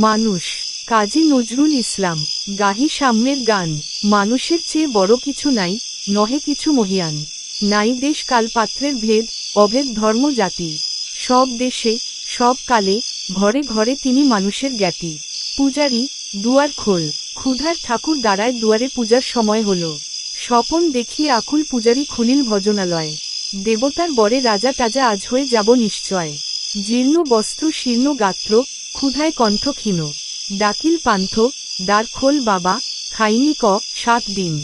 মানুষ। কাজী নজরুল ইসলাম, গাহি সাম্যের গান, মানুষের চেয়ে বড় কিছু নাই, নহে কিছু মহিয়ান। নাই দেশ কালপাত্রের ভেদ, অভেদ ধর্ম জাতি। সব দেশে, সব কালে, ঘরে ঘরে তিনি মানুষের জ্ঞাতি। পূজারি, দুয়ার খোল, ক্ষুধার ঠাকুর দাঁড়ায় দুয়ারে পূজার সময় হল। স্বপন দেখিয়ে আকুল পূজারি খুলিল ভজনালয়। দেবতার বরে রাজা টাজা আজ হয়ে যাব নিশ্চয়। জীর্ণ বস্ত্র, শীর্ণ গাত্র ক্ষুধায় কণ্ঠ ক্ষীণ ডাকিল পান্থ, দ্বার খোল বাবা, খাইনি ক, সাত দিন।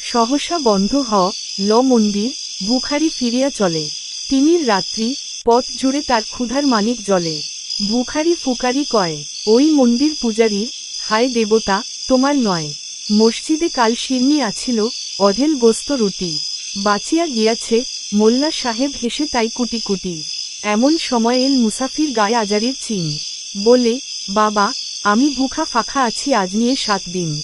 সহসা বন্ধ হ, ল মন্দির, বুখারি ফিরিয়া চলে। তিনির রাত্রি, পথ জুড়ে তার ক্ষুধার মানিক জলে। বুখারি ফুকারি কয়, ওই মন্দির পূজারীর, হায় দেবতা, তোমার নয়। মসজিদে কাল শিরনি আছিল, অধেল গোস্ত রুটি। বাঁচিয়া গিয়াছে, মোল্লা সাহেব হেসে তাই কুটি কুটি এমন সময় এল মুসাফির গায়ে আজারির চিন। বলে, বাবা, আমি ভুখা ফাঁকা আছি আজ নিয়ে সাত দিন।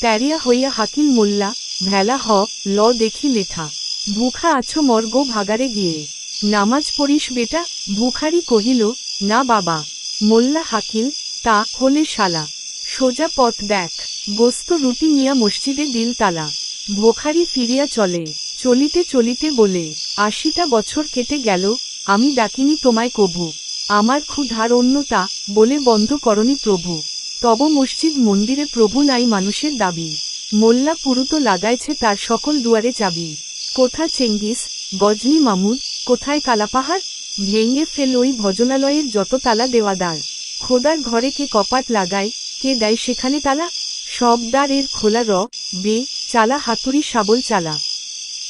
প্যারিয়া হইয়া হাকিল মোল্লা, ভেলা হ, ল দেখি লেঠা। ভুখা আছো মর্গ ভাগারে গিয়ে। নামাজ পড়িস বেটা বুখারি কহিল, না বাবা। মোল্লা হাকিল তা হলে শালা। সোজা পথ দেখ। গোস্ত রুটি নিয়া মসজিদে দিল তালা। ভোখারি ফিরিয়া চলে। চলিতে চলিতে বলে, আশিটা বছর কেটে গেল, আমি ডাকিনি তোমায় কভু। আমার ক্ষুধার অন্যতা বলে বন্ধ করনি প্রভু। তব মসজিদ মন্দিরে প্রভু নাই মানুষের দাবি। মোল্লা পুরুতো লাগাইছে তার সকল দুয়ারে চাবি। কোথা চেঙ্গিস, গজনি মামুদ, কোথায় কালাপাহাড়? ভেঙে ফেল ওই ভজনালয়ের যত তালা দেওয়া দেওয়াদার। খোদার ঘরে কে কপাট লাগায়, কে দেয় সেখানে তালা? সব দ্বারের খোলা র, বে, চালা, হাতুড়ি, শাবল চালা।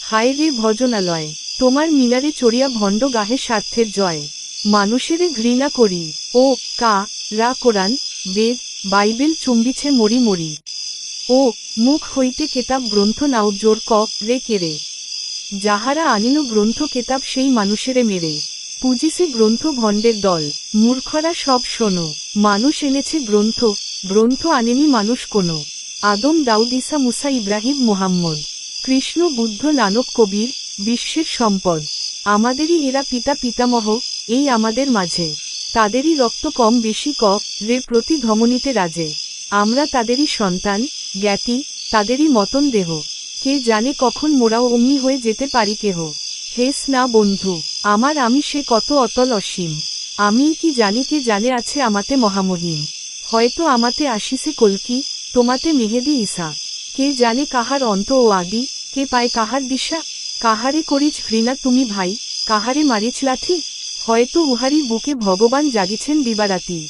হায় রে ভজনালয়, তোমার মিনারে চড়িয়া ভণ্ড গাহে স্বার্থের জয়। মানুষেরে ঘৃণা করি। ও, কা, রা, কোরআন, বেদ, বাইবেল চুম্বিছে মরি মরি। ও, মুখ হইতে কেতাব গ্রন্থ নাও জোর ক, রে কেরে যাহারা আনিল গ্রন্থ কেতাব সেই মানুষেরে মেরে। পুজিসে গ্রন্থ ভণ্ডের দল। মূর্খরা সব শোনো, মানুষ এনেছে গ্রন্থ গ্রন্থ আনেনি মানুষ কোনো। আদম দাউদ ইসা মুসা ইব্রাহিম মোহাম্মদ। কৃষ্ণ, বুদ্ধ, নানক, কবির, বিশ্বের সম্পদ। আমাদেরই এরা পিতা পিতামহ এই আমাদের মাঝে। তাদেরই রক্ত কম বেশি ক, রে প্রতি ধমনীতে রাজে। আমরা তাদেরই সন্তান, জ্ঞাতি, তাদেরই মতন দেহ। কে জানে কখন মোরাও অমনি হয়ে যেতে পারি কেহ। হেস না বন্ধু, আমার আমি সে কত অতল অসীম। আমি কি জানি কে জানে আছে আমাতে মহামহিম। হয়তো আমাতে আসিছে কলকি, তোমাতে মেহেদি ইসা কে জানে কাহার অন্ত ও আদি, কে পায় কাহার দিশা। কাহারে করিছ ঘৃণা তুমি ভাই, কাহারে মারিছ লাথি হয়তো উহারি বুকে ভগবান জাগিছেন দিবারাতি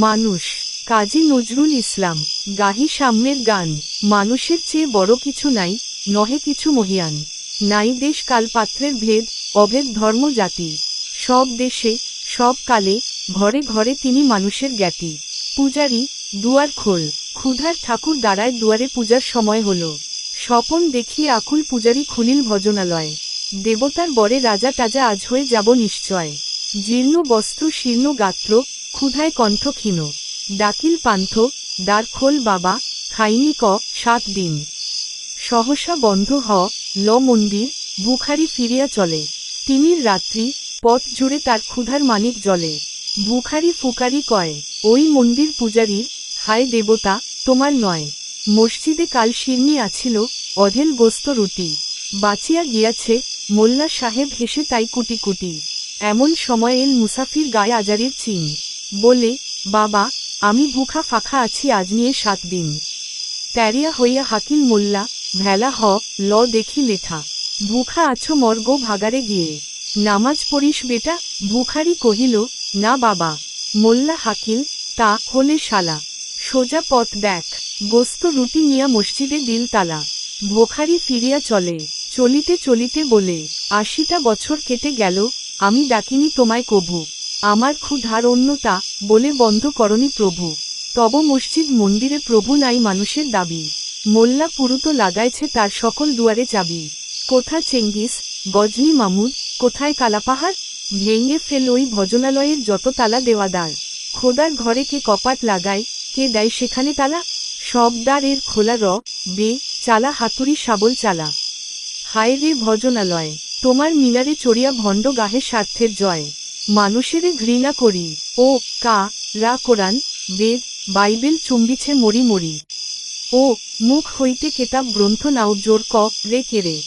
মানুষ, কাজী নজরুল ইসলাম, গাহি সাম্যের গান, মানুষের চেয়ে বড় কিছু নাই, নহে কিছু মহিয়ান। নাই দেশ কালপাত্রের ভেদ, অভেদ ধর্ম জাতি। সব দেশে, সব কালে, ঘরে ঘরে তিনি মানুষের জ্ঞাতি। পূজারি, দুয়ার খোল, ক্ষুধার ঠাকুর দ্বারায় দুয়ারে পূজার সময় হল। স্বপন দেখিয়ে আকুল পূজারি খুলিল ভজনালয়। দেবতার বরে রাজা টাজা আজ হয়ে যাব নিশ্চয়। জীর্ণ বস্ত্র, শীর্ণ গাত্র, ক্ষুধায় কণ্ঠক্ষীণ ডাকিল পান্থ, দ্বার খোল বাবা, খাইনি ক, সাত দিন। সহসা বন্ধ হ, ল মন্দির, বুখারি ফিরিয়া চলে। তিনির রাত্রি, পথ জুড়ে তার ক্ষুধার মানিক জলে। বুখারি ফুকারি কয়, ওই মন্দির পূজারীর, হায় দেবতা, তোমার নয়। মসজিদে কাল শিরনি আছিল অধেল গোস্ত রুটি। বাঁচিয়া গিয়াছে, মোল্লা সাহেব হেসে তাই কুটি কুটি এমন সময় এল মুসাফির গায়ে আজারির চিন। বলে, বাবা, আমি ভুখা ফাঁকা আছি আজ নিয়ে সাত দিন। প্যারিয়া হইয়া হাকিল মোল্লা, ভেলা হ, ল দেখি লেঠা। ভুখা আছো মর্গ ভাগারে গিয়ে। নামাজ পড়িস বেটা, ভুখারি কহিল, না বাবা। মোল্লা হাকিল, তা হলে শালা। সোজা পথ দেখ। গোস্ত রুটি নিয়া মসজিদে দিল তালা। ভোখারি ফিরিয়া চলে। চলিতে চলিতে বলে, আশিটা বছর কেটে গেল আমি ডাকিনি তোমায় কভু। আমার ক্ষুধার অন্যতা বলে বন্ধ করনি প্রভু। তব মসজিদ মন্দিরে প্রভু নাই মানুষের দাবি। মোল্লা পুরুতো লাগাইছে তার সকল দুয়ারে চাবি। কোথা চেঙ্গিস, গজনি মামুদ, কোথায় কালাপাহাড়? ভেঙে ফেল ওই ভজনালয়ের যত তালা দেওয়াদার। খোদার ঘরে কে কপাট লাগায়, কে দেয় সেখানে তালা? সব দ্বারের খোলা র, বে, চালা, হাতুড়ি, শাবল চালা। হায় রে ভজনালয়! তোমার মিলারে চড়িয়া ভণ্ড গাহে স্বার্থের জয়। মানুষেরে ঘৃণা করি। ও, কা, রা কোরআন, বেদ, বাইবেল চুম্বিছে মরি মরি। ও, মুখ হইতে কেতাব গ্রন্থ নাও জোর ক, রে কেরে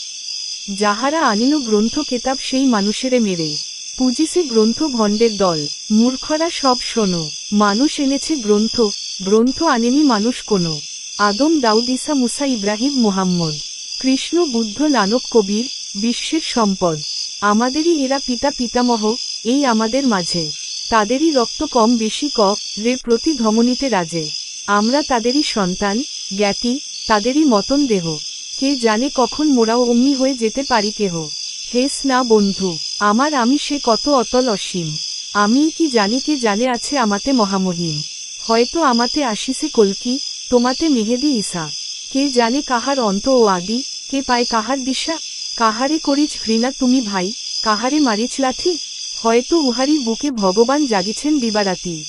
যাহারা আনিল গ্রন্থ কেতাব সেই মানুষেরে মেরে। পুজিছে গ্রন্থ ভণ্ডের দল। মূর্খরা সব শোনো। মানুষ এনেছে গ্রন্থ। গ্রন্থ আনেনি মানুষ কোনো। আদম দাউদিসা মুসা ইব্রাহিম মুহাম্মদ। কৃষ্ণ বুদ্ধ নানক কবির বিশ্বের সম্পদ। আমাদেরই এরা পিতা পিতামহ, এই আমাদের মাঝে। তাদেরই রক্ত কম বেশি ক রে প্রতি ধমনীতে রাজে। আমরা তাদেরই সন্তান, জ্ঞাতি, তাদেরই মতন দেহ। কে জানে কখন মোরাও অমনি হয়ে যেতে পারি কেহ। হেস না বন্ধু, আমার আমি সে কত অতল অসীম। আমি কি জানি কে জানে আছে আমাতে মহামহিম। হয়তো আমাতে আসিছে কলকি, তোমাতে মেহেদি ইসা কে জানে কাহার অন্ত ও আদি, কে পায় কাহার দিশা। কাহারে করিছ ঘৃণা তুমি ভাই, কাহারে মারিছ লাঠি? হয়তো উহারি বুকে ভগবান জাগিছেন দিবারাতি।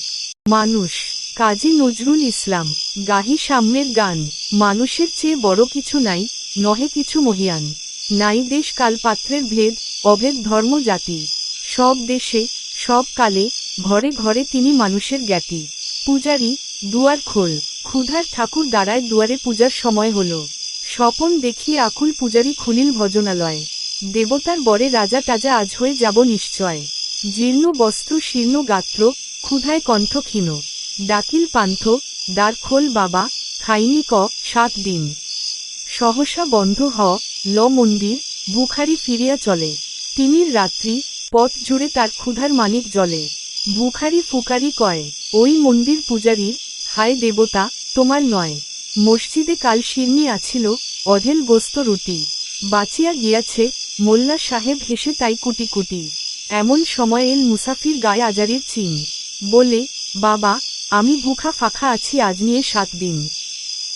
মানুষ, কাজী নজরুল ইসলাম, গাহি সাম্যের গান, মানুষের চেয়ে বড় কিছু নাই, নহে কিছু মহিয়ান। নাই দেশ কালপাত্রের ভেদ, অভেদ ধর্ম জাতি। সব দেশে, সব কালে, ঘরে ঘরে তিনি মানুষের জ্ঞাতি। পূজারি, দুয়ার খোল, ক্ষুধার ঠাকুর দ্বারায় দুয়ারে পূজার সময় হল। স্বপন দেখি আকুল পূজারি খুলিল ভজনালয়। দেবতার বরে রাজা টাজা আজ হয়ে যাব নিশ্চয়। জীর্ণ বস্ত্র, শীর্ণ গাত্র, ক্ষুধায় কণ্ঠ ক্ষীণ ডাকিল পান্থ, দ্বার খোল বাবা, খাইনি ক, সাত দিন। সহসা বন্ধ হ, ল মন্দির, বুখারি ফিরিয়া চলে। তিনির রাত্রি, পথ জুড়ে তার ক্ষুধার মানিক জলে। বুখারি ফুকারি কয়, ওই মন্দির পূজারীর, হায় দেবতা, তোমার নয়। মসজিদে কাল শিরনি আছিল, অধেল গোস্ত রুটি। বাঁচিয়া গিয়াছে, মোল্লা সাহেব হেসে তাই কুটি কুটি। এমন সময় এল মুসাফির গায়ে আজারির চিন। বলে, বাবা, আমি ভুখা ফাঁকা আছি, আজ নিয়ে সাত দিন।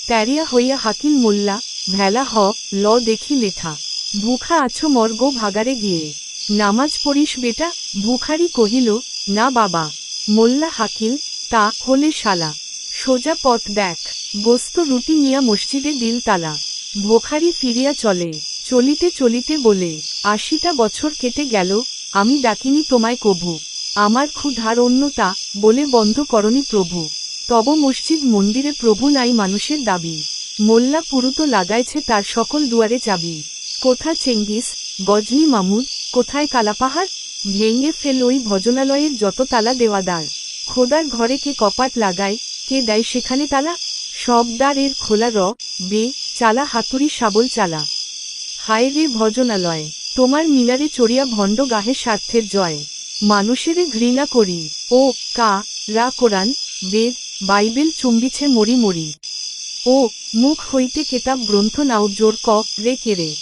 প্যারিয়া হইয়া হাকিল মোল্লা, ভেলা হ, ল দেখি লেঠা। ভুখা আছো মর্গ ভাগারে গিয়ে। নামাজ পড়িস বেটা, ভুখারি কহিল, না বাবা। মোল্লা হাকিল, তা হলে শালা। সোজা পথ দেখ। গোস্ত রুটি নিয়া মসজিদে দিল তালা। ভোখারি ফিরিয়া চলে। চলিতে চলিতে বলে, আশিটা বছর কেটে গেল, আমি ডাকিনি তোমায় কভু। আমার ক্ষুধার অন্যতা বলে বন্ধ করনি প্রভু। তব মসজিদ মন্দিরে প্রভু নাই মানুষের দাবি। মোল্লা পুরুতো লাগাইছে তার সকল দুয়ারে চাবি। কোথা চেঙ্গিস, গজনি মামুদ, কোথায় কালাপাহাড়? ভেঙে ফেল ওই ভজনালয়ের যত তালা দেওয়াদার। খোদার ঘরে কে কপাট লাগায়, কে দেয় সেখানে তালা? সব দ্বারের খোলা র বে, চালা, হাতুড়ি, শাবল চালা। হায় রে ভজনালয়, তোমার মিনারে চড়িয়া ভণ্ড গাহে স্বার্থের জয়। মানুষেরে ঘৃণা করি, ও, কা, রা কোরআন, বেদ, বাইবেল চুম্বিছে মরি মরি। ও, মুখ হইতে কেতাব গ্রন্থ নাও জোর ক, রে কেরে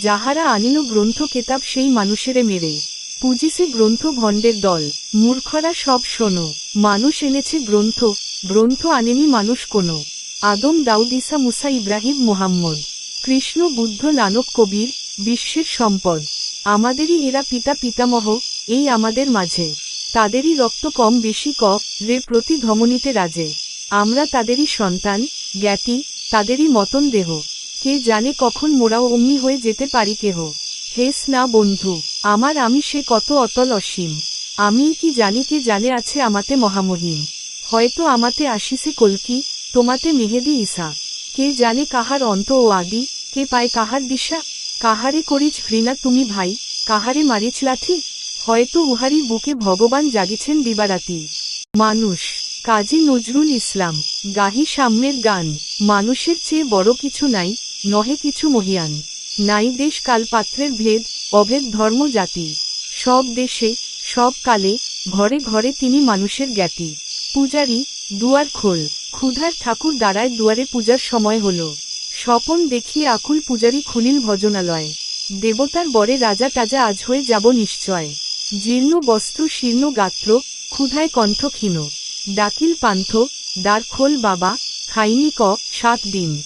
যাহারা আনিল গ্রন্থ কেতাব সেই মানুষেরে মেরে। পুজিছে গ্রন্থ ভণ্ডের দল, মূর্খরা সব শোনো, মানুষ এনেছে গ্রন্থ গ্রন্থ আনেনি মানুষ কোনো। আদম দাউদ ইসা মুসা ইব্রাহিম মুহাম্মদ। কৃষ্ণ, বুদ্ধ নানক কবির, বিশ্বের সম্পদ। আমাদেরই এরা পিতা পিতামহ, এই আমাদের মাঝে। তাদেরই রক্ত কম বেশি ক, রে প্রতি ধমনীতে রাজে। আমরা তাদেরই সন্তান, জ্ঞাতি, তাদেরই মতন দেহ। কে জানে কখন মোরাও অমনি হয়ে যেতে পারি কেহ। হেস না বন্ধু, আমার আমি সে কত অতল অসীম। আমি কি জানি কে জানে আছে আমাতে মহামহিম। হয়তো আমাতে আসিছে কলকি তোমাতে মেহেদি ইসা। কে জানে কাহার অন্ত ও আদি? কে পায় কাহার দিশা? কাহারে করিছ ঘৃণা তুমি ভাই? কাহারে মারিছ লাঠি? হয়তো উহারি বুকে ভগবান জাগিছেন দিবারাতি। মানুষ, কাজী নজরুল ইসলাম, গাহি সাম্যের গান। মানুষের চেয়ে বড় কিছু নাই, নহে কিছু মহিয়ান। নাই দেশ কালপাত্রের ভেদ, অভেদ ধর্ম জাতি। সব দেশে, সব কালে, ঘরে ঘরে তিনি মানুষের জ্ঞাতি। পূজারি দুয়ার খোল। ক্ষুধার ঠাকুর দাঁড়ায় দুয়ারে পূজার সময় হল। স্বপন দেখিয়ে আকুল পূজারি খুলিল ভজনালয়। দেবতার বরে রাজা টাজা আজ হয়ে যাব নিশ্চয়। জীর্ণ বস্ত্র, শীর্ণ গাত্র, ক্ষুধায় কণ্ঠ ক্ষীণ। ডাকিল পান্থ, দ্বার খোল বাবা, খাইনি ক, সাত দিন।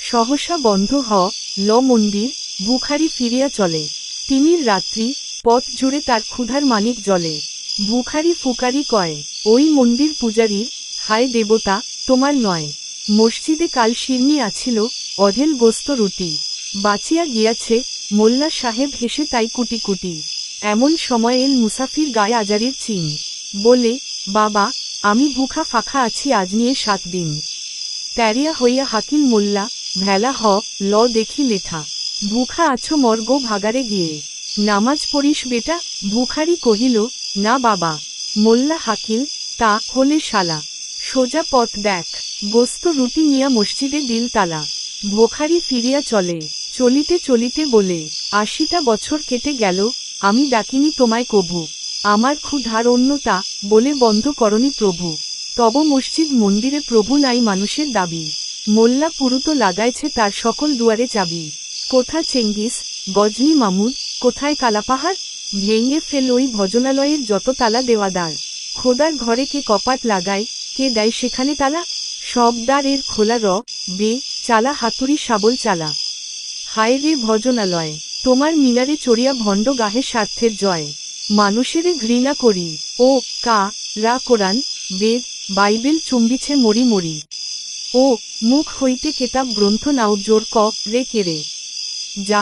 সহসা বন্ধ হ, ল মন্দির, বুখারি ফিরিয়া চলে। তিনির রাত্রি, পথ জুড়ে তার ক্ষুধার মানিক জলে। বুখারি ফুকারি কয় ওই মন্দির পূজারীর, হায় দেবতা, তোমার নয়। মসজিদে কাল শিরনি আছিল, অধেল গোস্ত রুটি। বাঁচিয়া গিয়াছে, মোল্লা সাহেব হেসে তাই কুটি কুটি। এমন সময় এল মুসাফির গায়ে আজারির চিন। বলে, বাবা, আমি ভুখা ফাঁকা আছি আজ নিয়ে সাত দিন। প্যারিয়া হইয়া হাকিল মোল্লা, ভেলা হ, ল দেখি লেঠা। ভুখা আছো মর্গ ভাগারে গিয়ে। নামাজ পড়িস বেটা, ভুখারি কহিল না বাবা। মোল্লা হাকিল তা হলে শালা। সোজা পথ দেখ। গোস্ত রুটি নিয়া মসজিদে দিল তালা। ভোখারি ফিরিয়া চলে। চলিতে চলিতে বলে, আশিটা বছর কেটে গেল, আমি ডাকিনি তোমায় কভু। আমার ক্ষুধার অন্যতা বলে বন্ধ করনি প্রভু। তব মসজিদ মন্দিরে প্রভু নাই মানুষের দাবি। মোল্লা পুরুতো লাগাইছে তার সকল দুয়ারে চাবি। কোথা চেঙ্গিস, গজনি মামুদ, কোথায় কালাপাহাড়? ভেঙে ফেল ওই ভজনালয়ের যত তালা দেওয়াদার। খোদার ঘরে কে কপাট লাগায়, কে দেয় সেখানে তালা? সব দ্বারের খোলা র, বে, চালা, হাতুড়ি, শাবল চালা। হায় রে ভজনালয়, তোমার মিনারে চড়িয়া ভণ্ড গাহে স্বার্থের জয়। মানুষেরে ঘৃণা করি, ও, কা, রা, কোরআন, বেদ, বাইবেল চুম্বিছে মরি মরি। ও, মুখ হইতে কেতাব গ্রন্থ নাও জোর ক, রে কেরে যা